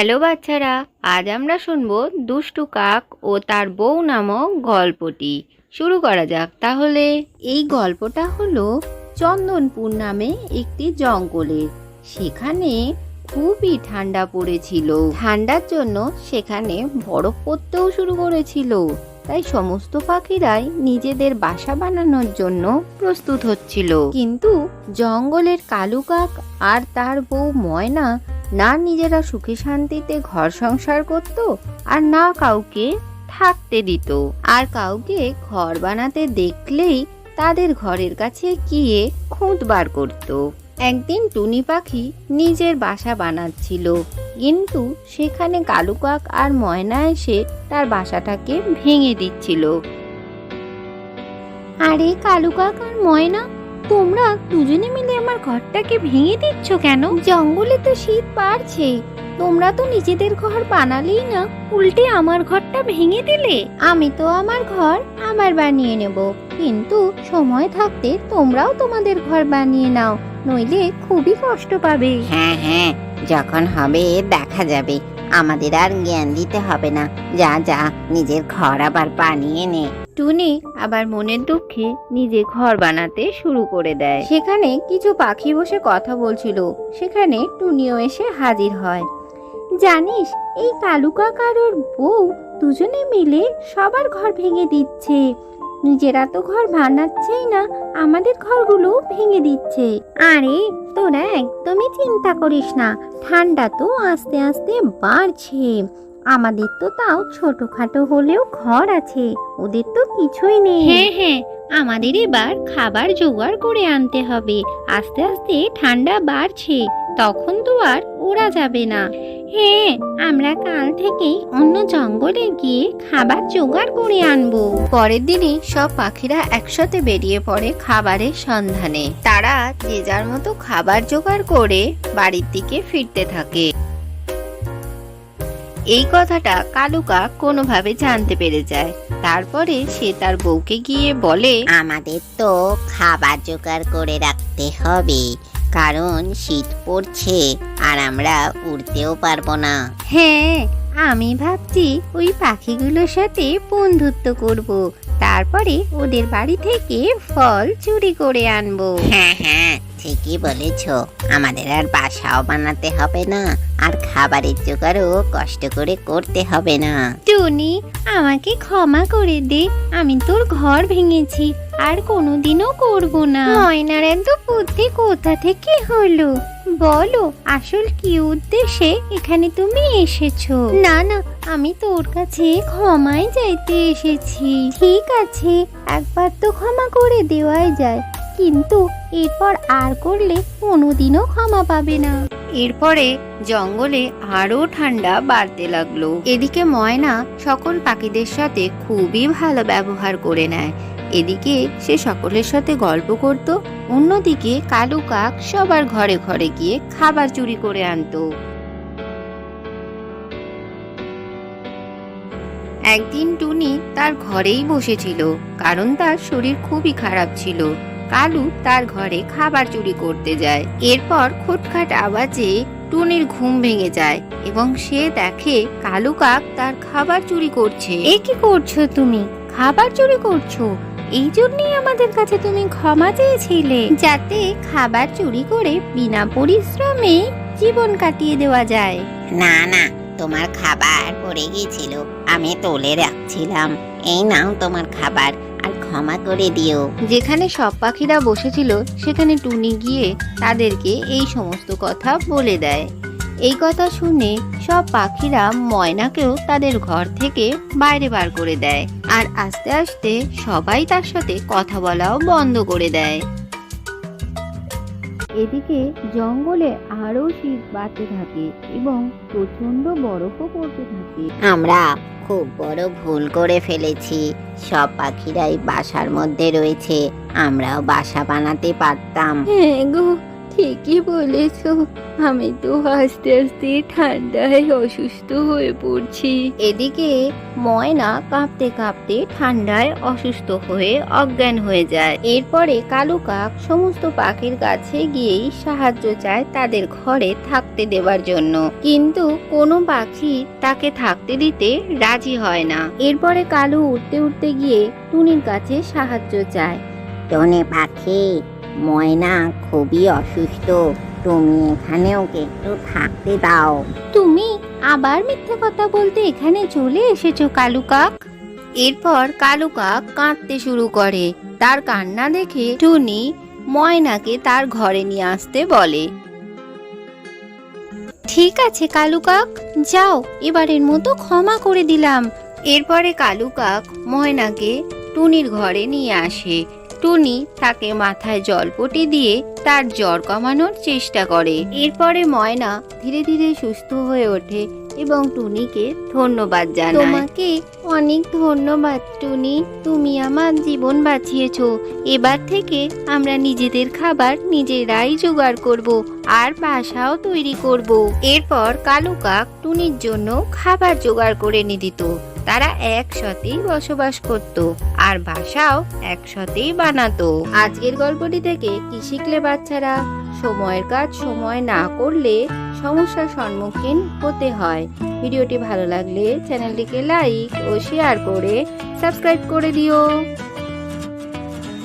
Hello বাচ্চারা, আজ আমরা শুনব দুষ্টু কাক ও তার বউ নামক গল্পটি। শুরু করা যাক তাহলে। এই গল্পটা হলো চন্দনপুর নামে একটি জঙ্গলের সেখানে খুবই ঠান্ডা পড়েছিল। ঠান্ডার জন্য সেখানে বরফ পড়তেও শুরু করেছিল। তাই সমস্ত পাখিরাই নিজেদের বাসা বানানোর জন্য প্রস্তুত হচ্ছিল। কিন্তু জঙ্গলের কালু কাক আর তার বউ ময়না না নিজেরা সুখে শান্তিতে ঘর সংসার করত আর না কাউকে থাকতে দিত। আর কাউকে ঘর বানাতে দেখলেই তাদের ঘরের কাছে গিয়ে খুঁত বার করত। একদিন টুনি পাখি নিজের বাসা বানাচ্ছিল, কিন্তু সেখানে কালু কাক আর ময়না এসে তার বাসাটাকে ভেঙে দিচ্ছিল। আরে কালু কাক আর ময়না তোমরা দুজনে মিলে আমার ঘরটাকে ভেঙে দিচ্ছ কেন? জঙ্গলে তো শীত বাড়ছে। তোমরা তো নিজেদের ঘর বানালেই না, উল্টে আমার ঘরটা ভেঙে দিলে। আমি তো আমার ঘর আবার বানিয়ে নেব। কিন্তু সময় থাকতে তোমরাও তোমাদের ঘর বানিয়ে নাও, নইলে খুবই কষ্ট পাবে। হ্যাঁ হ্যাঁ যখন হবে দেখা যাবে। আমাদের আর জ্ঞান দিতে হবে না। যা যা নিজের ঘর আবার বানিয়ে নে। টুনি আবার মনের দুঃখে নিজে ঘর বানাতে শুরু করে দেয়। সেখানে কিছু পাখি বসে কথা বলছিল। সেখানে টুনিও এসে হাজির হয়। জানিস এই কালু কাকার ওর বউ দুজনে মিলে সবার ঘর ভেঙে দিচ্ছে। নিজেরা তো ঘর বানাচ্ছেই না, আমাদের ঘরগুলো ভেঙে দিচ্ছে। আরে, তোরা একদমই চিন্তা করিস না, ঠান্ডা তো আস্তে আস্তে বাড়ছে। আমাদের তো তাও ছোটখাটো হলেও ঘর আছে, ওদের তো কিছুই নেই। হ্যাঁ হ্যাঁ আমাদের এবার খাবার জোগাড় করে আনতে হবে, আস্তে আস্তে ঠান্ডা বাড়ছে। তখন তো আর ওরা যাবে না। হ্যাঁ আমরা কাল থেকেই অন্য জঙ্গলে গিয়ে খাবার জোগাড় করে আনব। পরের দিনই সব পাখিরা একসাথে বেরিয়ে পড়ে খাবারের সন্ধানে। তারা যে যার মতো খাবার জোগাড় করে বাড়ির দিকে ফিরতে থাকে। এই কথাটা কালুকা কোনোভাবে জানতে পেরে যায়। তারপরে সে তার বউকে গিয়ে বলে আমাদের তো খাবার জোগাড় করে রাখতে হবে। কারণ শীত পড়ছে আর আমরা উড়তেও পারব না। হ্যাঁ আমি ভাবছি ওই পাখিগুলোর সাথে বন্ধুত্ব করব তারপরে ওদের বাড়ি থেকে ফল চুরি করে আনব। হ্যাঁ হ্যাঁ ঠিকই বলেছ। আমাদের আর বাসাও বানাতে হবে না, আর খাবারের জোগাড়ও কষ্ট করে করতে হবে না। টুনি, আমাকে ক্ষমা করে দে, আমি তোর ঘর ভেঙেছি, আর কোনোদিনও করব না। ময়নার এত বুদ্ধি কোথা থেকে হলো? বলো, আসল কি উদ্দেশ্যে এখানে তুমি এসেছ? না না, আমি তোর কাছে ক্ষমাই চাইতে এসেছি। ঠিক আছে, একবার তো ক্ষমা করে দেওয়াই যায়। কিন্তু এরপর আর করলে কোনোদিনও ক্ষমা পাবে না। এরপরে জঙ্গলে আরও ঠান্ডা বাড়তে লাগল। এদিকে ময়না সকল পাখিদের সাথে খুবই ভালো ব্যবহার করে নেয়। এদিকে সে সকলের সাথে গল্প করত, অন্যদিকে কালু কাক সবার ঘরে ঘরে গিয়ে খাবার চুরি করে আনতো। একদিন টুনি তার ঘরেই বসেছিল, কারণ তার শরীর খুবই খারাপ ছিল। কালু তার ঘরে খাবার চুরি করতে যায়। এরপর খুটখাট আওয়াজে টুনির ঘুম ভেঙে যায় এবং সে দেখে কালু কাক তার খাবার চুরি করছে। এ কি করছ তুমি? খাবার চুরি করছ? এই জন্যই আমাদের কাছে তুমি ক্ষমা চেয়েছিলে। যাতে খাবার চুরি করে বিনা পরিশ্রমে জীবন কাটিয়ে দেওয়া যায়। না না তোমার খাবার পড়ে গিয়েছিল। আমি তোলে রাখছিলাম। এই নাও তোমার খাবার। আর ক্ষমা করে দিও। যেখানে সব পাখিরা বসেছিল, সেখানে টুনি গিয়ে তাদেরকে এই সমস্ত কথা বলে দেয়। এই কথা শুনে সব পাখিরা ময়নাকেও তাদের ঘর থেকে বাইরে বার করে দেয়। আর আস্তে আস্তে সবাই তার সাথে কথা বলাও বন্ধ করে দেয়। এদিকে জঙ্গলে আরও শীত বাড়তে থাকে এবং প্রচণ্ড বরফও পড়তে থাকে। আমরা খুব বড় ভুল করে ফেলেছি। সব পাখিরাই বাসার মধ্যে রয়েছে। আমরাও বাসা বানাতে পারতাম। হ্যাঁ গো ঠিকই বলেছ। আমি তো আস্তে আস্তে ঠান্ডায় অসুস্থ হয়ে পড়ছি। এদিকে ময়না কাঁপতে কাঁপতে ঠান্ডায় অসুস্থ হয়ে অজ্ঞান হয়ে যায়। এরপরে কালু কাক সমস্ত পাখির কাছে গিয়েই সাহায্য চায় তাদের ঘরে থাকতে দেওয়ার জন্য। কিন্তু কোনো পাখি তাকে থাকতে দিতে রাজি হয় না। এরপরে কালু উঠতে উঠতে গিয়ে টুনির কাছে সাহায্য চায়। টনে পাখি ময়না খুবই অসুস্থ। তুমি এখানে ওকে একটু থাকতে দাও। তুমি আবার মিথ্যে কথা বলতে এখানে চলে এসেছ কালু কাক? এরপর কালু কাক কাঁদতে শুরু করে। তার কান্না দেখে টুনি ময়নাকে তার ঘরে নিয়ে আসতে বলে। ঠিক আছে কালু কাক যাও এবারের মতো ক্ষমা করে দিলাম। এরপরে কালু কাক ময়নাকে টুনির ঘরে নিয়ে আসে। টুনি তাকে মাথায় জলপটি দিয়ে তার জ্বর কমানোর চেষ্টা করে। এরপরে ময়না ধীরে ধীরে সুস্থ হয়ে ওঠে এবং টুনিকে ধন্যবাদ জানায়। তোমাকে অনেক ধন্যবাদ টুনি, তুমি আমার জীবন বাঁচিয়েছো। এবার থেকে আমরা নিজেদের খাবার নিজেরাই জোগাড় করব আর বাসাও তৈরি করব। এরপর কালু কাক টুনির জন্য খাবার জোগাড় করে নিয়ে দিত। তারা একসাথেই বসবাস করত, আর বাসাও একসাথেই বানাতো। আজকের গল্পটি থেকে কি শিখলে বাচ্চারা? সময়ের কাজ সময় না করলে সমস্যার সম্মুখীন হতে হয়। ভিডিওটি ভালো লাগলে চ্যানেলটিকে লাইক ও শেয়ার করে সাবস্ক্রাইব করে দিও।